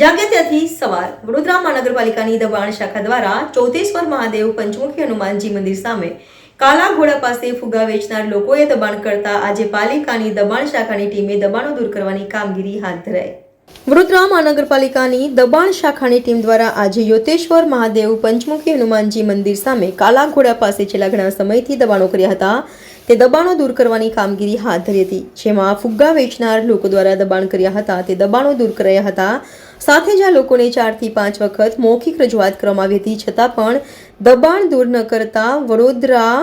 જાગ્યા ત્યાંથી સવાર વડોદરા મહાનગરપાલિકાની દબાણ શાખા દ્વારા ચોતેશ્વર મહાદેવ પંચમુખી હનુમાનજી મંદિર સામે કાલા ઘોડા પાસે ફુગા વેચનાર લોકોએ દબાણ કરતા આજે પાલિકાની દબાણ શાખાની ટીમે દબાણો દૂર કરવાની કામગીરી હાથ ધરાઈ. વડોદરા મહાનગરપાલિકાની દબાણ શાખાની ટીમ દ્વારા આજે યોતેશ્વર મહાદેવ પંચમુખી હનુમાનજી મંદિર સામે કાલા ઘોડા પાસે છેલ્લા ઘણા સમયથી દબાણો કર્યા હતા. તે દબાણો દૂર કરવાની કામગીરી હાથ ધરી હતી, જેમાં ફુગ્ગા વેચનાર લોકો દ્વારા દબાણ કર્યા હતા. તે દબાણો દૂર કરાયા હતા. સાથે જ આ લોકોને ચારથી પાંચ વખત મૌખિક રજૂઆત કરવામાં આવી હતી. છતાં પણ દબાણ દૂર ન કરતા વડોદરા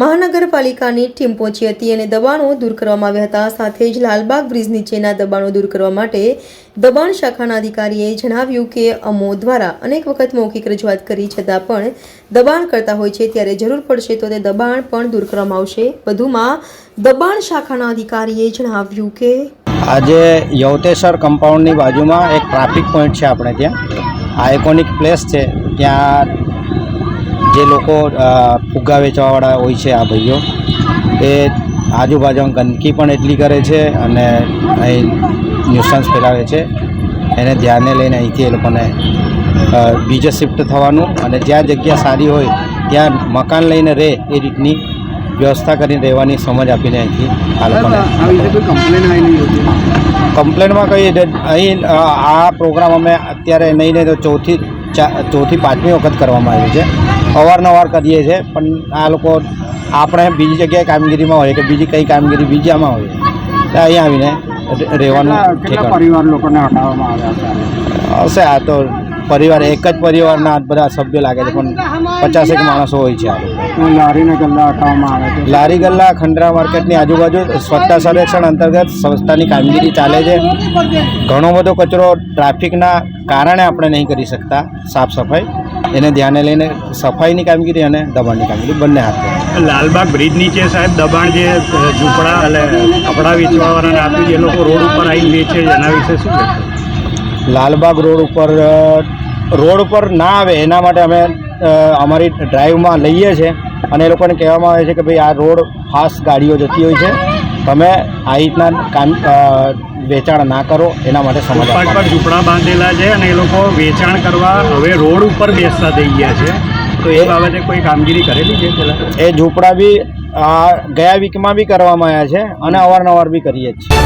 મહાનગરપાલિકાની ટીમ પહોંચી હતી અને દબાણો દૂર કરવામાં આવ્યા હતા. સાથે જ લાલબાગ બ્રિજ નીચેના દબાણો દૂર કરવા માટે દબાણ શાખાના અધિકારીએ જણાવ્યું કે અમો દ્વારા અનેક વખત મૌખિક રજૂઆત કરી છતાં પણ દબાણ કરતા હોય છે. ત્યારે જરૂર પડશે તો તે દબાણ પણ દૂર કરવામાં આવશે. વધુમાં દબાણ શાખાના અધિકારીએ જણાવ્યું કે આજે યવતેશ્વર કમ્પાઉન્ડની બાજુમાં એક ટ્રાફિક પોઈન્ટ છે આપણે ત્યાં. આઇકોનિક પ્લેસ છે. ત્યાં જે લોકો ફુગ્ગા વેચવાવાળા હોય છે આ ભાઈઓ એ આજુબાજુ ગંદકી પણ એટલી કરે છે અને અહીં ન્યુસન્સ ફેલાવે છે. એને ધ્યાને લઈને અહીંથી એ લોકોને બીજે શિફ્ટ થવાનું અને જ્યાં જગ્યા સારી હોય ત્યાં મકાન લઈને રહે એ રીતની વ્યવસ્થા કરીને રહેવાની સમજ આપીને અહીંથી આ લોકોને કમ્પ્લેનમાં કહીએ અહીં આ પ્રોગ્રામ અમે અત્યારે નહીં નહીં તો ચોથી ચોથી પાંચમી વખત કરવામાં આવ્યું છે અવારનવાર કરીએ છીએ પણ આ લોકો આપણે બીજી જગ્યાએ કામગીરીમાં હોય કે બીજી કઈ કામગીરી બીજામાં હોય તો અહીંયા આવીને રહેવાનું. પરિવાર લોકોને હટાવવામાં આવ્યા હશે આ તો પરિવાર એક જ પરિવારના બધા સભ્યો લાગે છે પણ પચાસેક માણસો હોય છે આ લોકો. લારીને ગલ્લા હટાવવામાં આવે છે? લારી ગલ્લા ખંડરા માર્કેટની આજુબાજુ સ્વચ્છતા સર્વેક્ષણ અંતર્ગત સંસ્થાની કામગીરી ચાલે છે. ઘણો બધો કચરો ટ્રાફિકના કારણે આપણે નહીં કરી શકતા સાફ સફાઈ. એને ધ્યાને લઈને સફાઈની કામગીરી અને દબાણની કામગીરી બંને હાથ લાલબાગ બ્રિજ નીચે સાહેબ દબાણ જે ઝૂંપડા એટલે કપડાં વેચવાવાળાને આપ્યું એ લોકો રોડ ઉપર આવીને વેચે છે એના વિશે શું લાલબાગ રોડ ઉપર રોડ ઉપર ના આવે એના માટે અમે અમારી ડ્રાઈવમાં લઈએ છીએ અને એ લોકોને કહેવામાં આવે છે કે ભાઈ આ રોડ ફાસ્ટ ગાડીઓ જતી હોય છે. તમે આ રીતના કામ વેચાણ ના કરો એના માટે સમજ પર ઝૂંપડા બાંધેલા છે અને એ લોકો વેચાણ કરવા હવે રોડ ઉપર બેસતા થઈ ગયા છે. તો એ બાબતે કોઈ કામગીરી કરેલી છે એ ઝૂંપડા બી આ ગયા વીકમાં બી કરવામાં આવ્યા છે અને અવારનવાર બી કરીએ જ છીએ.